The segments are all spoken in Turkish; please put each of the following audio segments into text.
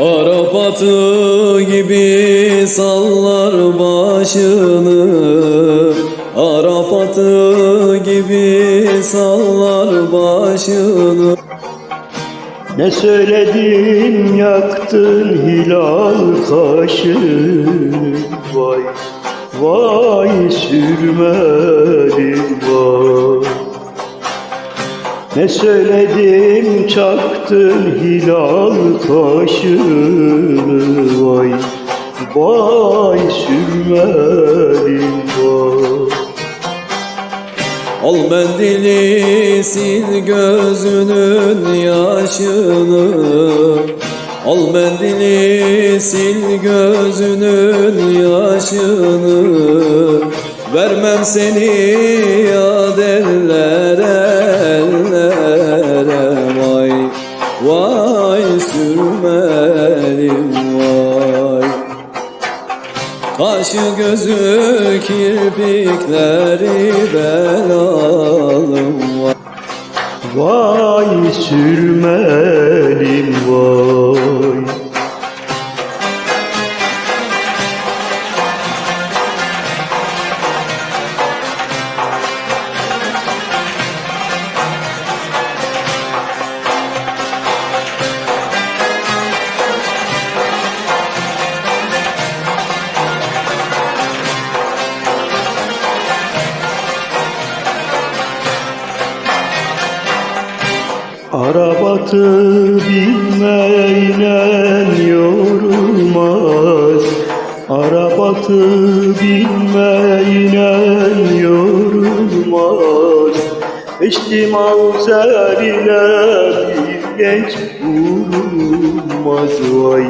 Arap atı gibi sallar başını. Arap atı gibi sallar başını. Ne söyledin yaktın hilal kaşını Vay vay sürmedim vay Ne söyledim çaktın hilal kaşını Vay vay sürmedim vay. Al mendili sil gözünün yaşını. Al mendili sil gözünün yaşını. Vermem seni yad Kaşı gözü kirpikleri belalım. Var Vay sürmelim vay Arabatı bilmeyen yorulmaz. Arabatı bilmeyen yorulmaz. İçtimal ile bir genç vurulmaz Vay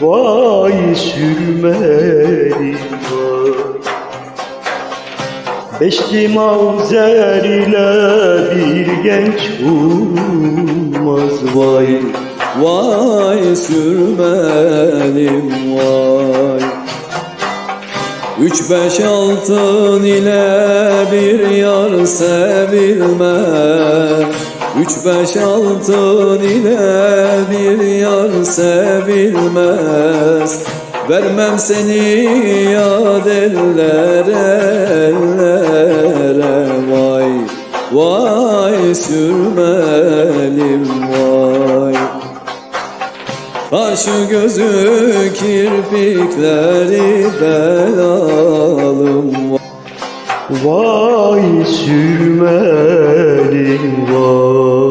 vay sürmeli Beşli mavzer ile bir genç vurulmaz vay Vay sürmelim vay. Üç beş altın ile bir yar sevilmez. Üç beş altın ile bir yar sevilmez. Vermem seni yad ellere ellere sürmelim vay. Kaşı gözü kirpikleri belalım Vay sürmelim vay